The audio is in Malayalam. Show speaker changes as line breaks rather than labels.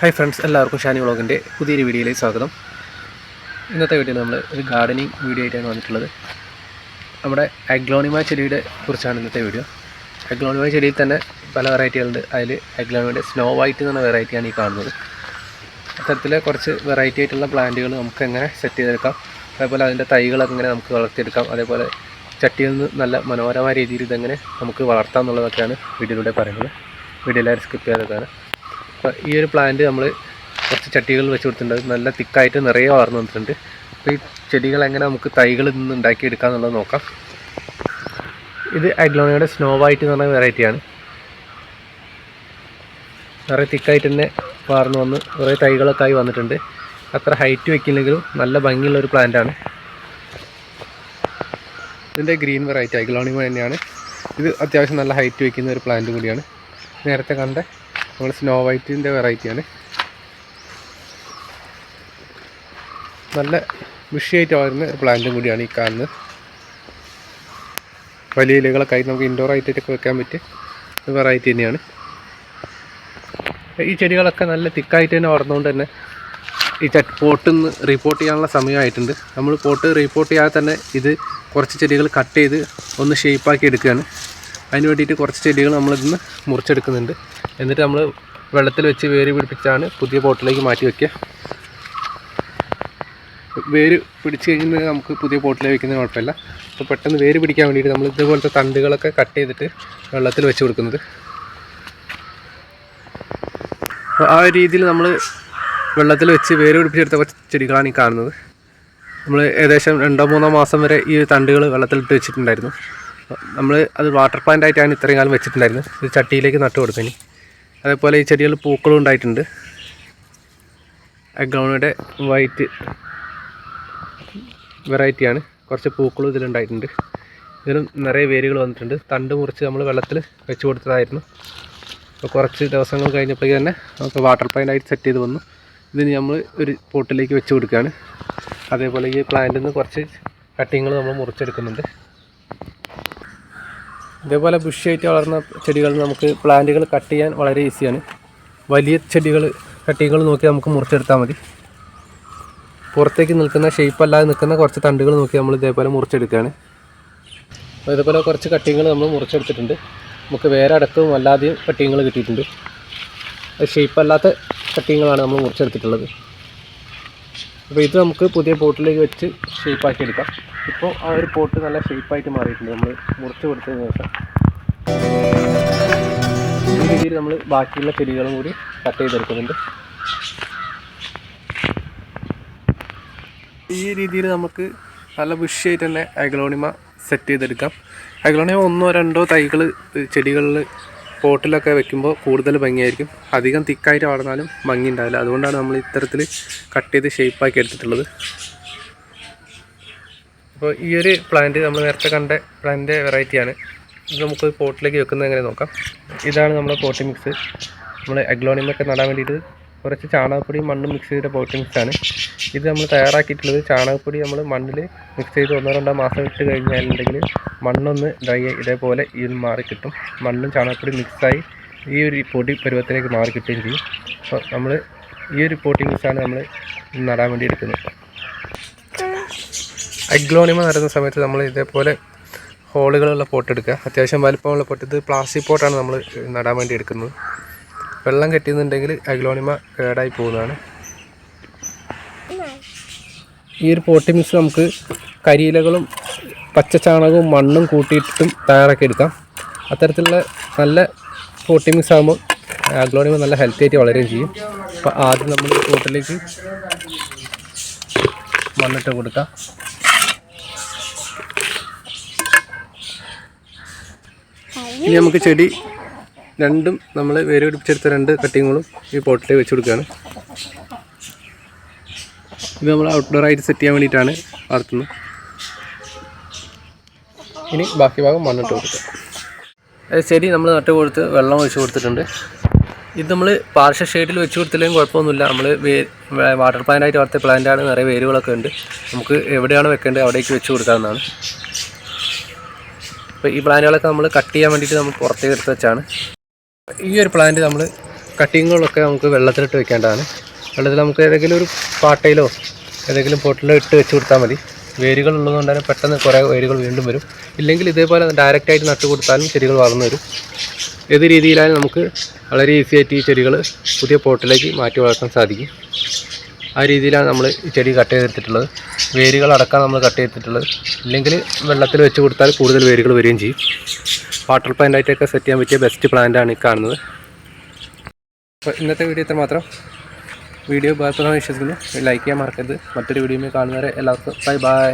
ഹായ് ഫ്രണ്ട്സ് എല്ലാവർക്കും ഷാനി വ്ളോഗിന്റെ പുതിയൊരു വീഡിയോയിലേക്ക് സ്വാഗതം. ഇന്നത്തെ വീഡിയോ നമ്മൾ ഒരു ഗാർഡനിങ് വീഡിയോ ആയിട്ടാണ് വന്നിട്ടുള്ളത്. നമ്മുടെ അഗ്ലോണിമ ചെടിയുടെ കുറിച്ചാണ് ഇന്നത്തെ വീഡിയോ. അഗ്ലോണിമ ചെടിയിൽ തന്നെ പല വെറൈറ്റികളുണ്ട് അതിൽ അഗ്ലോണിമയുടെ സ്നോ വൈറ്റ് എന്ന വെറൈറ്റിയാണ് ഈ കാണുന്നത്. അത്തരത്തിലെ കുറച്ച് വെറൈറ്റി ആയിട്ടുള്ള പ്ലാന്റുകൾ നമുക്ക് എങ്ങനെ സെറ്റ് ചെയ്തെടുക്കാം. അതേപോലെ അതിന്റെ തൈകളൊക്കെ ഇങ്ങനെ നമുക്ക് വളർത്തിയെടുക്കാം. അതേപോലെ ചട്ടിയിൽ നിന്ന് നല്ല മനോഹരമായ രീതിയിൽ ഇതെങ്ങനെ നമുക്ക് വളർത്താം എന്നുള്ളതൊക്കെയാണ് വീഡിയോയിലൂടെ പറയുന്നത്. വീഡിയോ എല്ലാവരും സ്കിപ്പ് ചെയ്യാതെ ഈ ഒരു പ്ലാന്റ് നമ്മൾ കുറച്ച് ചട്ടികൾ വെച്ച് കൊടുത്തിട്ടുണ്ട്. നല്ല തിക്കായിട്ട് നിറയെ വളർന്നു വന്നിട്ടുണ്ട്. അപ്പോൾ ഈ ചെടികൾ എങ്ങനെ നമുക്ക് തൈകളിൽ നിന്ന് ഉണ്ടാക്കിയെടുക്കുക എന്നുള്ളത് നോക്കാം. ഇത് അഗ്ലോണിയുടെ സ്നോ വൈറ്റ് എന്ന് പറഞ്ഞ വെറൈറ്റിയാണ് നിറയെ തിക്കായിട്ട് തന്നെ വളർന്നു വന്ന് കുറേ തൈകളൊക്കെ ആയി വന്നിട്ടുണ്ട്. അത്ര ഹൈറ്റ് വെക്കില്ലെങ്കിലും നല്ല ഭംഗിയുള്ള ഒരു പ്ലാന്റാണ് ഇതിന്റെ ഗ്രീൻ വെറൈറ്റി അഗ്ലോണിമ തന്നെയാണ്. ഇത് അത്യാവശ്യം നല്ല ഹൈറ്റ് വെക്കുന്ന ഒരു പ്ലാന്റ് കൂടിയാണ്. നേരത്തെ കണ്ട നമ്മൾ സ്നോ വൈറ്റിന്റെ വെറൈറ്റിയാണ് നല്ല ബുഷിയായിട്ട് വളരുന്ന ഒരു പ്ലാന്റും കൂടിയാണ് ഈ കാണുന്നത്. വലിയ ഇലകളൊക്കെ ആയിട്ട് നമുക്ക് ഇൻഡോർ ആയിട്ടൊക്കെ വെക്കാൻ പറ്റിയ ഒരു വെറൈറ്റി തന്നെയാണ്. ഈ ചെടികളൊക്കെ നല്ല തിക്കായിട്ട് തന്നെ വളർന്നുകൊണ്ട് തന്നെ ഈ ചട്ട് പോട്ടിൽ നിന്ന് റിപ്പോർട്ട് ചെയ്യാനുള്ള സമയമായിട്ടുണ്ട്. നമ്മൾ പോട്ട് റിപ്പോർട്ട് ചെയ്യാതെ തന്നെ ഇത് കുറച്ച് ചെടികൾ കട്ട് ചെയ്ത് ഒന്ന് ഷേപ്പാക്കി എടുക്കുകയാണ്. അതിന് വേണ്ടിയിട്ട് കുറച്ച് ചെടികൾ നമ്മളിതിന്ന് മുറിച്ചെടുക്കുന്നുണ്ട്. എന്നിട്ട് നമ്മൾ വെള്ളത്തിൽ വെച്ച് വേര് പിടിപ്പിച്ചാണ് പുതിയ പോട്ടിലേക്ക് മാറ്റി വയ്ക്കുക വേര് പിടിച്ച് കഴിഞ്ഞാൽ നമുക്ക് പുതിയ പോട്ടിലേക്ക് വെക്കുന്നത് കുഴപ്പമില്ല. അപ്പോൾ പെട്ടെന്ന് വേര് പിടിക്കാൻ വേണ്ടിയിട്ട് നമ്മൾ ഇതുപോലത്തെ തണ്ടുകളൊക്കെ കട്ട് ചെയ്തിട്ട് വെള്ളത്തിൽ വെച്ച് കൊടുക്കുന്നത്. ആ രീതിയിൽ നമ്മൾ വെള്ളത്തിൽ വെച്ച് വേര് പിടിപ്പിച്ചെടുത്ത ചെടികളാണ് ഈ കാണുന്നത്. നമ്മൾ ഏകദേശം രണ്ടോ മൂന്നോ മാസം വരെ ഈ തണ്ടുകൾ വെള്ളത്തിലിട്ട് വെച്ചിട്ടുണ്ടായിരുന്നു. നമ്മൾ അത് വാട്ടർ പ്ലാന്റ് ആയിട്ടാണ് ഇത്രയും കാലം വെച്ചിട്ടുണ്ടായിരുന്നത്. ഇത് ചട്ടിയിലേക്ക് നട്ടു കൊടുത്തതിന് അതേപോലെ ഈ ചെടികൾ പൂക്കളും ഉണ്ടായിട്ടുണ്ട്. അഗ്രൗണ്ടിന്റെ വൈറ്റ് വെറൈറ്റിയാണ് കുറച്ച് പൂക്കളും ഇതിലുണ്ടായിട്ടുണ്ട് ഇതിലും നിറയെ വേരുകൾ വന്നിട്ടുണ്ട്. തണ്ട് മുറിച്ച് നമ്മൾ വെള്ളത്തിൽ വെച്ച് കൊടുത്തതായിരുന്നു. അപ്പോൾ കുറച്ച് ദിവസങ്ങൾ കഴിഞ്ഞപ്പോഴേക്ക് തന്നെ നമുക്ക് വാട്ടർ പ്ലാന്റായിട്ട് സെറ്റ് ചെയ്ത് വന്നു. ഇതിന് നമ്മൾ ഒരു പോട്ടിലേക്ക് വെച്ച് കൊടുക്കുകയാണ്. അതേപോലെ ഈ പ്ലാന്റിൽ നിന്ന് കുറച്ച് കട്ടിങ്ങൾ നമ്മൾ മുറിച്ചെടുക്കുന്നുണ്ട്. ഇതേപോലെ ബുഷായിട്ട് വളർന്ന ചെടികൾ നമുക്ക് പ്ലാന്റുകൾ കട്ട് ചെയ്യാൻ വളരെ ഈസിയാണ് വലിയ ചെടികൾ കട്ടിങ്ങൾ നോക്കി നമുക്ക് മുറിച്ചെടുത്താൽ മതി. പുറത്തേക്ക് നിൽക്കുന്ന ഷേപ്പ് അല്ലാതെ നിൽക്കുന്ന കുറച്ച് തണ്ടുകൾ നോക്കി നമ്മൾ ഇതേപോലെ മുറിച്ചെടുക്കുകയാണ്. അപ്പോൾ ഇതേപോലെ കുറച്ച് കട്ടിങ്ങൾ നമ്മൾ മുറിച്ചെടുത്തിട്ടുണ്ട്. നമുക്ക് വേറെ അടക്കവും അല്ലാതെയും കട്ടിങ്ങൾ കിട്ടിയിട്ടുണ്ട്. ഷേപ്പ് അല്ലാത്ത കട്ടിങ്ങളാണ് നമ്മൾ മുറിച്ചെടുത്തിട്ടുള്ളത്. അപ്പോൾ ഇത് നമുക്ക് പുതിയ പോട്ടിലേക്ക് വെച്ച് ഷേപ്പാക്കി എടുക്കാം. ഇപ്പോൾ ആ ഒരു പോട്ട് നല്ല ഷേപ്പായിട്ട് മാറിയിട്ടുണ്ട്. നമ്മൾ മുറിച്ച് കൊടുത്തതിന് ശേഷം. ഈ രീതിയിൽ നമ്മൾ ബാക്കിയുള്ള ചെടികളും കൂടി കട്ട് ചെയ്തെടുക്കുന്നുണ്ട്. ഈ രീതിയിൽ നമുക്ക് നല്ല ബുഷിയായിട്ട് തന്നെ അഗ്ലോണിമ സെറ്റ് ചെയ്തെടുക്കാം. അഗ്ലോണിമ ഒന്നോ രണ്ടോ തൈകൾ ചെടികളിൽ പോട്ടിലൊക്കെ വെക്കുമ്പോൾ കൂടുതൽ ഭംഗിയായിരിക്കും. അധികം തിക്കായിട്ട് വളർന്നാലും ഭംഗി ഉണ്ടാവില്ല. അതുകൊണ്ടാണ് നമ്മൾ ഇത്തരത്തിൽ കട്ട് ചെയ്ത് ഷേപ്പാക്കി എടുത്തിട്ടുള്ളത്. അപ്പോൾ ഈ ഒരു പ്ലാന്റ് നമ്മൾ നേരത്തെ കണ്ട പ്ലാന്റിന്റെ വെറൈറ്റിയാണ് ഇത് നമുക്ക് പോട്ടിലേക്ക് വെക്കുന്നത് എങ്ങനെ നോക്കാം. ഇതാണ് നമ്മുടെ പോട്ടി മിക്സ് നമ്മൾ അഗ്ലോണിമൊക്കെ നടാൻ വേണ്ടിയിട്ട് കുറച്ച് ചാണകപ്പൊടിയും മണ്ണും മിക്സ് ചെയ്ത പോട്ടി മിക്സാണ് ഇത് നമ്മൾ തയ്യാറാക്കിയിട്ടുള്ളത് ചാണകപ്പൊടി നമ്മൾ മണ്ണിൽ മിക്സ് ചെയ്ത് ഒന്നോ രണ്ടോ മാസം ഇട്ട് കഴിഞ്ഞാലുണ്ടെങ്കിൽ മണ്ണൊന്ന് ഡ്രൈ ഇതേപോലെ ഇത് മാറി കിട്ടും. മണ്ണും ചാണകപ്പൊടി മിക്സായി ഈ ഒരു പൊടി പരുവത്തിലേക്ക് മാറി കിട്ടുകയും ചെയ്യും. അപ്പോൾ നമ്മൾ ഈ ഒരു പോട്ടി മിക്സാണ് നമ്മൾ നടാൻ വേണ്ടി എടുക്കുന്നത്. അഗ്ലോണിമ നടുന്ന സമയത്ത് നമ്മൾ ഇതേപോലെ ഹോളുകളുള്ള പോട്ട് എടുക്കുക. അത്യാവശ്യം വലുപ്പമുള്ള പോട്ട് ഇത് പ്ലാസ്റ്റിക് പോട്ടാണ് നമ്മൾ നടാൻ വേണ്ടി എടുക്കുന്നത്. വെള്ളം കെട്ടിയെന്നുണ്ടെങ്കിൽ അഗ്ലോണിമ കേടായി പോകുന്നതാണ്. ഈ ഒരു പോട്ടി മിക്സ് നമുക്ക് കരിയിലകളും പച്ചച്ചാണകവും മണ്ണും കൂട്ടിയിട്ടും തയ്യാറാക്കി എടുക്കാം. അത്തരത്തിലുള്ള നല്ല പോട്ടി മിക്സ് ആകുമ്പോൾ അഗ്ലോണിമ നല്ല ഹെൽത്തി ആയിട്ട് വളരുകയും ചെയ്യും. അപ്പോൾ ആദ്യം നമ്മൾ പോട്ടിലേക്ക് മണ്ണിട്ട് കൊടുക്കാം. ഇനി നമുക്ക് ചെടി രണ്ടും നമ്മൾ വേര് പിടിച്ചെടുത്ത രണ്ട് കട്ടിങ്ങുകളും ഈ പോട്ടിലേക്ക് വെച്ച് കൊടുക്കുകയാണ്. ഇത് നമ്മൾ ഔട്ട്ഡോർ ആയിട്ട് സെറ്റ് ചെയ്യാൻ വേണ്ടിയിട്ടാണ് വളർത്തുന്നത്. ഇനി ബാക്കി ഭാഗം മണ്ണിട്ട് കൊടുക്കുക. ശരി നമ്മൾ നട്ട് കൊടുത്ത് വെള്ളം ഒഴിച്ച് കൊടുത്തിട്ടുണ്ട്. ഇത് നമ്മൾ പാർശ്വ ഷെയ്ഡിൽ വെച്ച് കൊടുത്തില്ലെങ്കിൽ കുഴപ്പമൊന്നുമില്ല. നമ്മൾ വാട്ടർ പ്ലാന്റ് ആയിട്ട് വളർത്തിയ പ്ലാന്റാണ് നിറയെ വേരുകളൊക്കെ ഉണ്ട്. നമുക്ക് എവിടെയാണ് വെക്കേണ്ടത് അവിടേക്ക് വെച്ച് കൊടുക്കാവുന്നതാണ്. അപ്പോൾ ഈ പ്ലാന്റുകളൊക്കെ നമ്മൾ കട്ട് ചെയ്യാൻ വേണ്ടിയിട്ട് നമ്മൾ പുറത്തേക്ക് എടുത്ത് വെച്ചാണ്. ഈ ഒരു പ്ലാന്റ് നമ്മൾ കട്ടിങ്ങുകളൊക്കെ നമുക്ക് വെള്ളത്തിലിട്ട് വെക്കേണ്ടതാണ്. വെള്ളത്തിൽ നമുക്ക് ഏതെങ്കിലും ഒരു പാട്ടയിലോ ഏതെങ്കിലും പൊട്ടിലോ ഇട്ട് വെച്ച് കൊടുത്താൽ മതി. വേരുകൾ ഉള്ളതുകൊണ്ട് തന്നെ പെട്ടെന്ന് കുറേ വേരുകൾ വീണ്ടും വരും. ഇല്ലെങ്കിൽ ഇതേപോലെ ഡയറക്റ്റായിട്ട് നട്ടു കൊടുത്താലും ചെടികൾ വളർന്നു വരും. ഏത് രീതിയിലായാലും നമുക്ക് വളരെ ഈസി ആയിട്ട് ഈ ചെടികൾ പുതിയ പോട്ടിലേക്ക് മാറ്റി വളർത്താൻ സാധിക്കും. ആ രീതിയിലാണ് നമ്മൾ ഈ ചെടി കട്ട് ചെയ്തെടുത്തിട്ടുള്ളത് വേരുകൾ അടക്കാൻ നമ്മൾ കട്ട് ചെയ്തിട്ടുള്ളത്. ഇല്ലെങ്കിൽ വെള്ളത്തിൽ വെച്ച് കൊടുത്താൽ കൂടുതൽ വേരുകൾ വരികയും ചെയ്യും. വാട്ടർ പ്ലാന്റ് ആയിട്ടൊക്കെ സെറ്റ് ചെയ്യാൻ പറ്റിയ ബെസ്റ്റ് പ്ലാന്റ് ആണ് ഈ കാണുന്നത്. അപ്പോൾ ഇന്നത്തെ വീഡിയോ ഇത്ര മാത്രം. വീഡിയോ ഉപകാരപ്രദമായി വിശ്വസിക്കുന്നു. ലൈക്ക് ചെയ്യാൻ മറക്കരുത്. മറ്റൊരു വീഡിയോയിൽ കാണുന്നവരെ എല്ലാവർക്കും ബൈ ബൈ